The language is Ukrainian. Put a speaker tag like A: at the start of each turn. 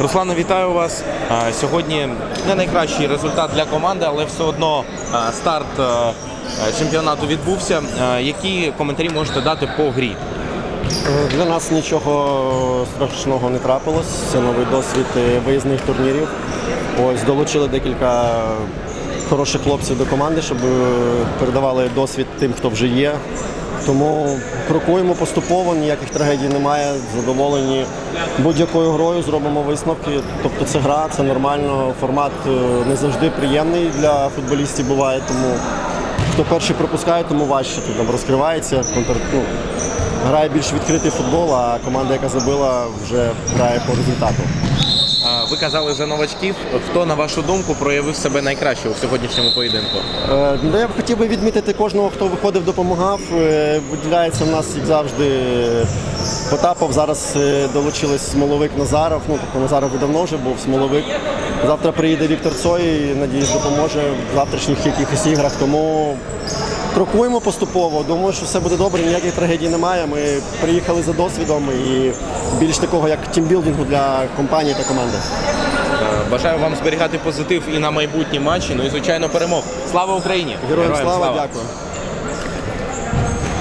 A: Руслане, вітаю вас. Сьогодні не найкращий результат для команди, але все одно старт чемпіонату відбувся. Які коментарі можете дати по грі?
B: Для нас нічого страшного не трапилось. Це новий досвід виїзних турнірів. Ось долучили декілька хороших хлопців до команди, щоб е, передавали досвід тим, хто вже є. Тому крокуємо поступово, ніяких трагедій немає. Задоволені будь-якою грою, зробимо висновки. Тобто це гра, це нормально. Формат е, не завжди приємний для футболістів буває, тому хто перший пропускає, тому важче тут там розкривається. Контр, ну, грає більш відкритий футбол, а команда, яка забила, вже грає по результату.
A: Ви казали за новачків. Хто, на вашу думку, проявив себе найкраще у сьогоднішньому поєдинку?
B: Е, ну, я б хотів би відмітити кожного, хто виходив, допомагав. Е, Виділяється в нас, як завжди, Потапов. Зараз е, долучились Смоловик Назаров. Ну, тобто Назаров давно вже був Смоловик. Завтра приїде Віктор Цой, і, надіюсь, допоможе в завтрашніх якихось іграх. Тому крокуємо поступово. Думаю, що все буде добре, ніяких трагедій немає. Ми приїхали за досвідом і більш такого, як тімбілдингу для компанії та команди.
A: Бажаю вам зберігати позитив і на майбутні матчі. Ну і звичайно перемог. Слава Україні!
B: Героям слава, дякую.